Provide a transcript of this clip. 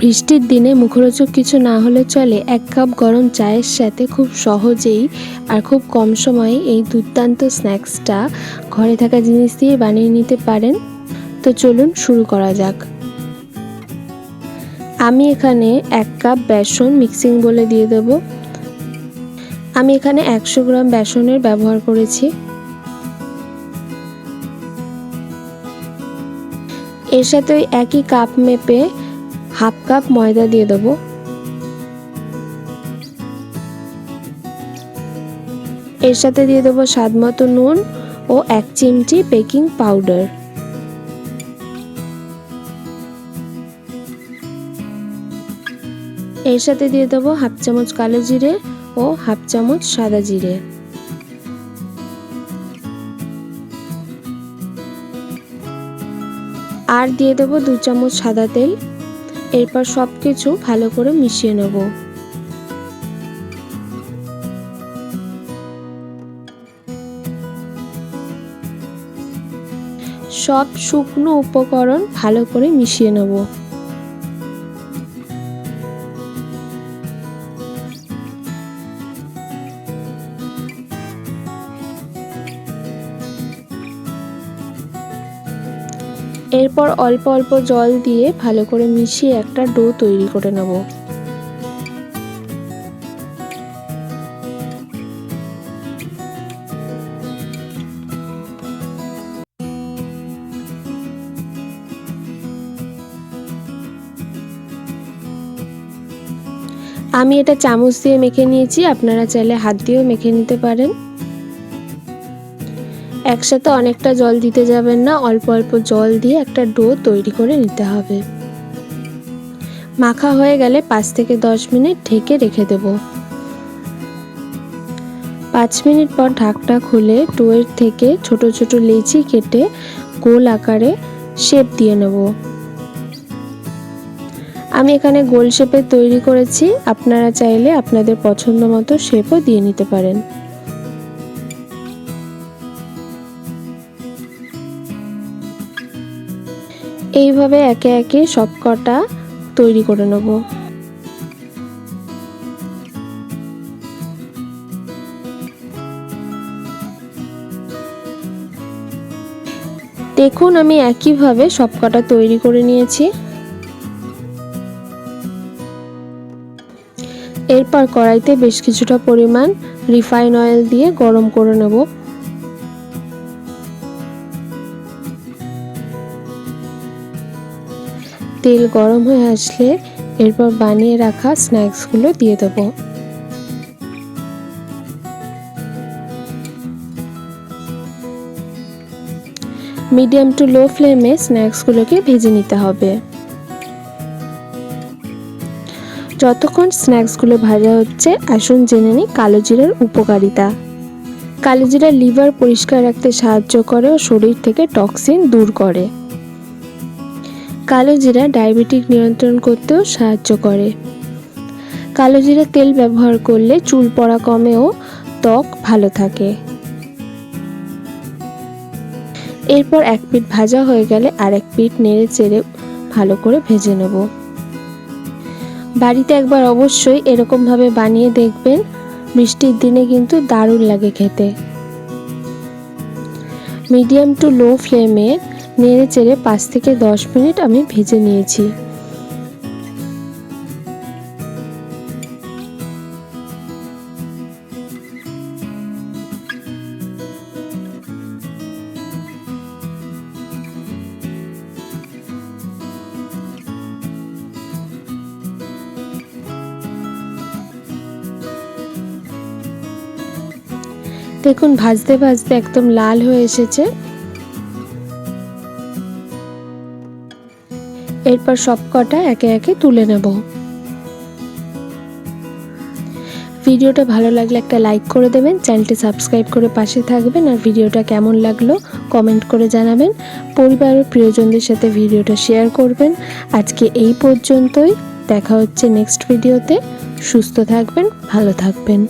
বৃষ্টির দিনে মুখরোচক কিছু না হলে চলে। এক কাপ গরম চায়ের সাথে খুব সহজেই আর খুব কম সময়ে এই দুর্দান্ত স্ন্যাক্সটা ঘরে থাকা জিনিস দিয়ে বানিয়ে নিতে পারেন। তো চলুন শুরু করা যাক। আমি এখানে এক কাপ বেসন মিক্সিং বলে দিয়ে দেব। আমি এখানে একশো গ্রাম বেসনের ব্যবহার করেছি। এর সাথে একই কাপ মেপে হাফ কাপ ময়দা দিয়ে দেবো। এর সাথে দিয়ে দেবো স্বাদ মতো নুন ও এক চিমটি বেকিং পাউডার। এর সাথে দিয়ে দেবো হাফ চামচ কালো জিরে ও হাফ চামচ সাদা জিরে। আর দিয়ে দেবো দু চামচ সাদা তেল। এরপর সব কিছু ভালো করে মিশিয়ে নেব। সব শুকনো উপকরণ ভালো করে মিশিয়ে নেব। এরপর অল্প অল্প জল দিয়ে ভালো করে মিশিয়ে একটা ডো তৈরি করে নেব। আমি এটা চামচ দিয়ে মেখে নিয়েছি, আপনারা চাইলে হাত দিয়েও মেখে নিতে পারেন। একসাথে অনেকটা জল দিতে যাবেন না, অল্প অল্প জল দিয়ে একটা ডো তৈরি করে নিতে হবে। মাখা হয়ে গেলে পাঁচ থেকে দশ মিনিট ঢেকে রেখে দেব। পাঁচ মিনিট পর ঢাকটা খুলে ডোয়ের থেকে ছোট ছোট লেচি কেটে গোল আকারে শেপ দিয়ে নেব। আমি এখানে গোল শেপে তৈরি করেছি, আপনারা চাইলে আপনাদের পছন্দ মতো শেপও দিয়ে নিতে পারেন। এইভাবে একে একে সব কটা তৈরি করে নেব। দেখুন আমি একইভাবে সব কটা তৈরি করে নিয়েছি। এরপর কড়াইতে বেশ কিছুটা পরিমাণ রিফাইন অয়েল দিয়ে গরম করে নেব। তেল গরম হয়ে আসলে এরপর বানিয়ে রাখা স্ন্যাক্সগুলো দিয়ে দেবো। মিডিয়াম টু লো ফ্লেমে স্ন্যাক্সগুলোকে ভেজে নিতে হবে। যতক্ষণ স্ন্যাক্সগুলো ভাজা হচ্ছে, আসুন জেনে নিই কালো জিরার উপকারিতা। কালো জিরা লিভার পরিষ্কার রাখতে সাহায্য করে ও শরীর থেকে টক্সিন দূর করে। কালো জিরা ডায়াবেটিক নিয়ন্ত্রণ করতেও সাহায্য করে। কালো জিরা তেল ব্যবহার করলে চুল পড়া কমেও ত্বক ভালো থাকে। এরপর এক পিঠ ভাজা হয়ে গেলে আরেক পিঠ নেড়ে চেড়ে ভালো করে ভেজে নেব। বাড়িতে একবার অবশ্যই এরকমভাবে বানিয়ে দেখবেন বৃষ্টির দিনে কিন্তু দারুণ লাগে খেতে। মিডিয়াম টু লো ফ্লেমে নেড়ে চেড়ে পাঁচ থেকে দশ মিনিট আমি ভেজে নিয়েছি। দেখুন, ভাজতে ভাজতে একদম লাল হয়ে এসেছে। এরপর সব কটা একে একে তুলে নেব। ভিডিওটা ভালো লাগলে একটা লাইক করে দেবেন, চ্যানেলটি সাবস্ক্রাইব করে পাশে থাকবেন আর ভিডিওটা কেমন লাগল কমেন্ট করে জানাবেন। পরিবার ও প্রিয়জনদের সাথে ভিডিওটা শেয়ার করবেন। আজকে এই পর্যন্তই, দেখা হচ্ছে নেক্সট ভিডিওতে। সুস্থ থাকবেন, ভালো থাকবেন।